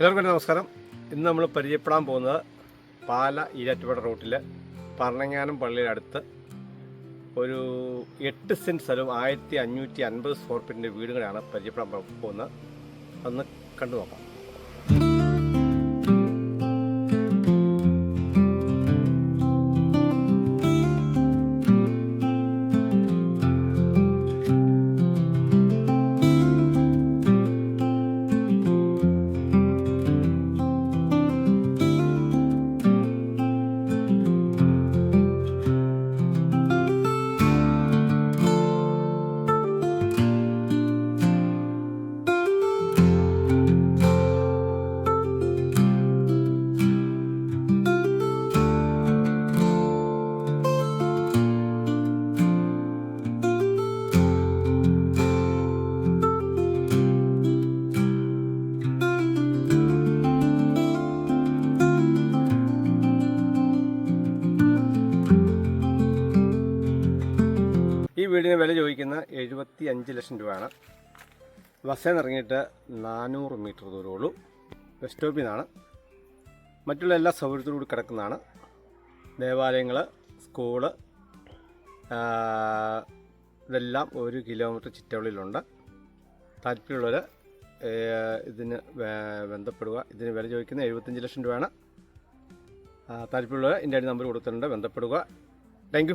എല്ലാവർക്കും നമസ്കാരം. ഇന്ന് നമ്മൾ പരിചയപ്പെടാൻ പോകുന്നത് പാല ഈരാറ്റുപേട്ട റൂട്ടിൽ പറഞ്ഞങ്ങാനം അടുത്ത് ഒരു എട്ട് സെന്റ് സ്ഥലവും ആയിരത്തി അഞ്ഞൂറ്റി അൻപത് സ്ക്വയർ ഫീറ്റിന്റെ വീടുകളാണ് പരിചയപ്പെടാൻ പോകുന്നത്. അന്ന് കണ്ടു നോക്കാം ഈ വീടിന് വില ചോദിക്കുന്ന എഴുപത്തി അഞ്ച് ലക്ഷം രൂപയാണ്. ബസ്സിൽ ഇറങ്ങിയിട്ട് നാനൂറ് മീറ്റർ ദൂരമുള്ളൂ. ബസ് സ്റ്റോപ്പിൽ നിന്നാണ്. മറ്റുള്ള എല്ലാ സൗകര്യത്തോടു കൂടി കിടക്കുന്നതാണ്. ദേവാലയങ്ങൾ സ്കൂൾ ഇതെല്ലാം ഒരു കിലോമീറ്റർ ചുറ്റവളിലുണ്ട് താല്പര്യമുള്ളവർ ഇതിന് ബന്ധപ്പെടുക. ഇതിന് വില ചോദിക്കുന്ന എഴുപത്തഞ്ച് ലക്ഷം രൂപയാണ്. താല്പര്യമുള്ളവർ എന്റെ നമ്പർ കൊടുത്തിട്ടുണ്ട്. ബന്ധപ്പെടുക. താങ്ക്